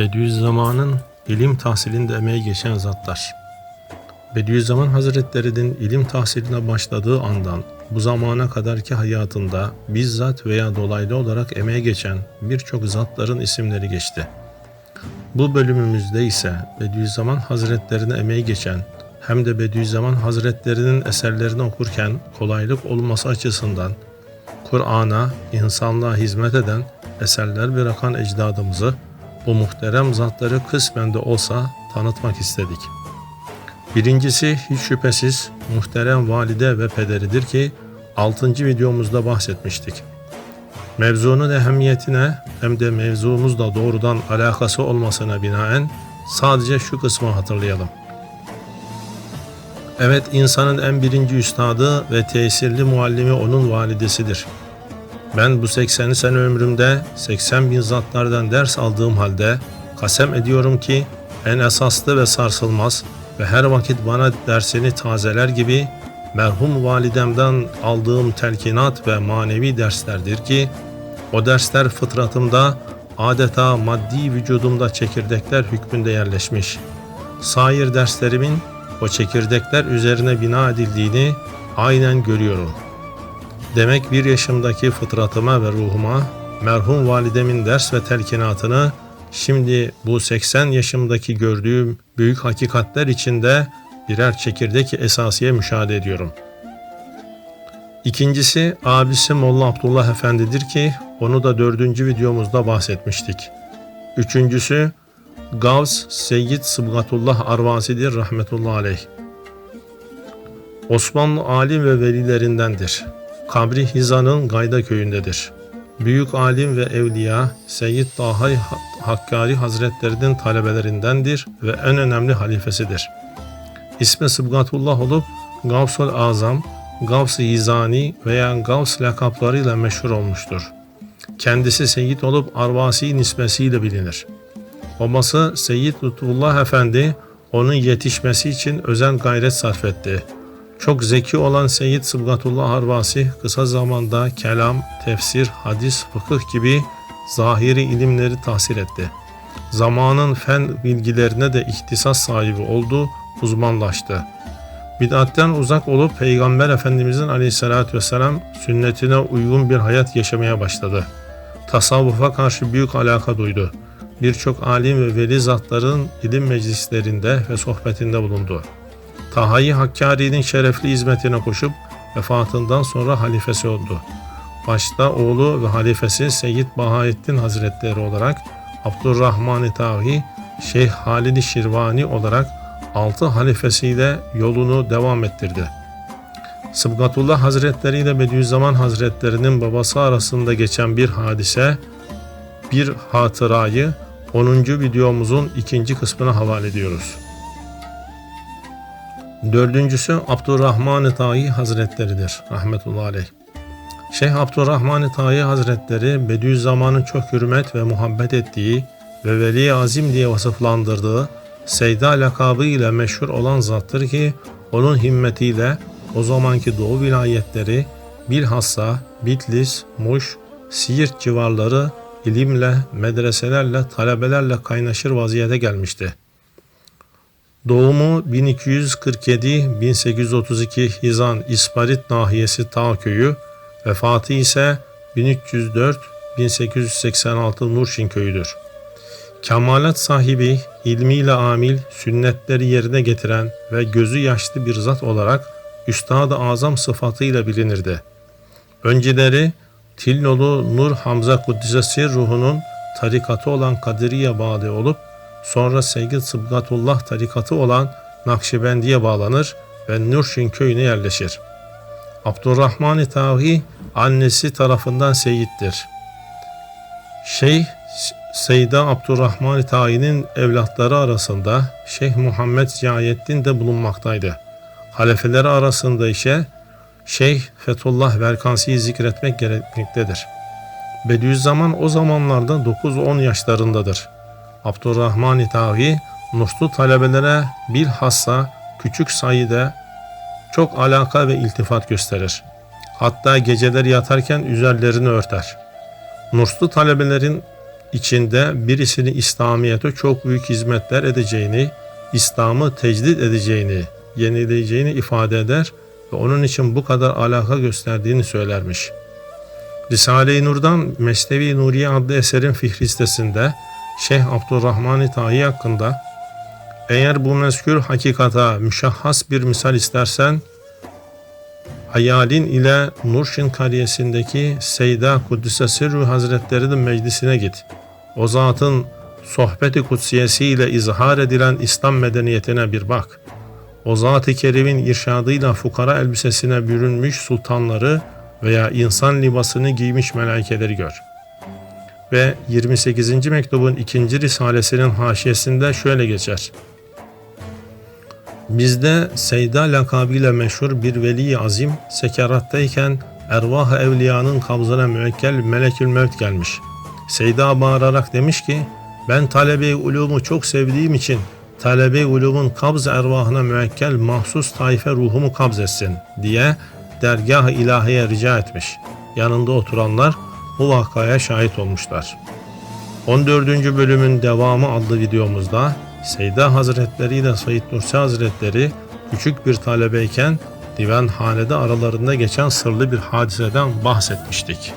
Bediüzzaman'ın ilim tahsilinde emeği geçen zatlar. Bediüzzaman Hazretleri'nin ilim tahsiline başladığı andan bu zamana kadarki hayatında bizzat veya dolaylı olarak emeği geçen birçok zatların isimleri geçti. Bu bölümümüzde ise Bediüzzaman Hazretlerine emeği geçen hem de Bediüzzaman Hazretlerinin eserlerini okurken kolaylık olması açısından Kur'an'a, insanlığa hizmet eden eserler bırakan ecdadımızı bu muhterem zatları kısmen de olsa tanıtmak istedik. Birincisi hiç şüphesiz muhterem valide ve pederidir ki 6. videomuzda bahsetmiştik. Mevzunun ehemmiyetine hem de mevzumuzla doğrudan alakası olmasına binaen sadece şu kısmı hatırlayalım. Evet insanın en birinci üstadı ve tesirli muallimi onun validesidir. Ben bu 80 sene ömrümde 80 bin zatlardan ders aldığım halde kasem ediyorum ki en esaslı ve sarsılmaz ve her vakit bana dersini tazeler gibi merhum validemden aldığım telkinat ve manevi derslerdir ki o dersler fıtratımda adeta maddi vücudumda çekirdekler hükmünde yerleşmiş. Sair derslerimin o çekirdekler üzerine bina edildiğini aynen görüyorum. Demek bir yaşımdaki fıtratıma ve ruhuma merhum validemin ders ve telkinatını şimdi bu 80 yaşımdaki gördüğüm büyük hakikatler içinde birer çekirdek esasiye müşahede ediyorum. İkincisi abisi Molla Abdullah Efendi'dir ki onu da dördüncü videomuzda bahsetmiştik. Üçüncüsü Gavs Seyyid Sıbgatullah Arvasi'dir rahmetullahi aleyh. Osmanlı alim ve velilerindendir. Kabri Hizan'ın Gayda köyündedir. Büyük alim ve evliya Seyyid Dahay Hakkari Hazretlerinin talebelerindendir ve en önemli halifesidir. İsmi Sıbgatullah olup Gavsul Azam, Gavs-ı Hizani veya Gavs lakaplarıyla meşhur olmuştur. Kendisi Seyyid olup Arvasi nisbesiyle bilinir. Babası Seyyid Lütfullah Efendi onun yetişmesi için özen gayret sarf etti. Çok zeki olan Seyyid Sıbgatullah Arvasi kısa zamanda kelam, tefsir, hadis, fıkıh gibi zahiri ilimleri tahsil etti. Zamanın fen bilgilerine de ihtisas sahibi oldu, uzmanlaştı. Bid'atten uzak olup Peygamber Efendimizin aleyhissalatü vesselam sünnetine uygun bir hayat yaşamaya başladı. Tasavvufa karşı büyük alaka duydu. Birçok alim ve veli zatların ilim meclislerinde ve sohbetinde bulundu. Tahayi Hakkari'nin şerefli hizmetine koşup vefatından sonra halifesi oldu. Başta oğlu ve halifesi Seyyid Bahaettin Hazretleri olarak Abdurrahman-ı Tahi, Şeyh Halid-i Şirvani olarak altı halifesiyle yolunu devam ettirdi. Sıbgatullah Hazretleri ile Bediüzzaman Hazretleri'nin babası arasında geçen bir hadise, bir hatırayı 10. videomuzun ikinci kısmına havale ediyoruz. Dördüncüsü Abdurrahman-ı Tahi Hazretleri'dir. Rahmetullahi aleyh. Şeyh Abdurrahman-ı Tahi Hazretleri Bediüzzaman'ın çok hürmet ve muhabbet ettiği ve Veli Azim diye vasıflandırdığı Seyda lakabı ile meşhur olan zattır ki onun himmetiyle o zamanki doğu vilayetleri bilhassa Bitlis, Muş, Siirt civarları ilimle, medreselerle, talebelerle kaynaşır vaziyete gelmişti. Doğumu 1247-1832 Hizan İsparit nahiyesi Tağ köyü, vefatı ise 1304-1886 Nurşin köyüdür. Kemalat sahibi, ilmiyle amil, sünnetleri yerine getiren ve gözü yaşlı bir zat olarak Üstad-ı Azam sıfatıyla bilinirdi. Önceleri Tilnolu Nur Hamza Kuddisesi ruhunun tarikatı olan Kadiriye bağlı olup sonra Seyyid Sıbgatullah tarikatı olan Nakşibendiye bağlanır ve Nurşin köyüne yerleşir. Abdurrahman-ı Tahi annesi tarafından Seyyid'dir. Şeyh Seyda Abdurrahman Tayi'nin evlatları arasında Şeyh Muhammed Ziyayettin de bulunmaktaydı. Halefeleri arasında ise Şeyh Fethullah Verkansi'yi zikretmek gerekmektedir. Bediüzzaman o zamanlarda 9-10 yaşlarındadır. Abdurrahman Tahi, Nuslu talebelere bilhassa küçük sayıda çok alaka ve iltifat gösterir. Hatta geceleri yatarken üzerlerini örter. Nurslu talebelerin içinde birisini İslamiyet'e çok büyük hizmetler edeceğini, İslam'ı tecdit edeceğini, yenileyeceğini ifade eder ve onun için bu kadar alaka gösterdiğini söylermiş. Risale-i Nur'dan Mesnevi Nuriye adlı eserin fihristesinde Şeyh Abdurrahman Tahi hakkında eğer bu mezkür hakikata müşahhas bir misal istersen hayalin ile Nurşin kariyesindeki Seyda Kuddise Sirru Hazretleri'nin meclisine git. O zatın sohbeti kutsiyesi ile izhar edilen İslam medeniyetine bir bak. O zat-ı kerimin irşadıyla fukara elbisesine bürünmüş sultanları veya insan libasını giymiş melaikeleri gör. Ve 28. mektubun ikinci risalesinin haşiyesinde şöyle geçer. Bizde Seyda lakabıyla meşhur bir veli azim sekerattayken ervah evliyanın kabzına müekkel melekül mevt gelmiş. Seyda bağırarak demiş ki ben talebe-i ulumu çok sevdiğim için talebe-i ulumun kabz ervahına müekkel mahsus taife ruhumu kabz etsin diye dergah-ı ilahiye rica etmiş. Yanında oturanlar bu vakaya şahit olmuşlar. 14. bölümün devamı adlı videomuzda Seyda Hazretleri ile Said Nursi Hazretleri küçük bir talebeyken divanhanede aralarında geçen sırlı bir hadiseden bahsetmiştik.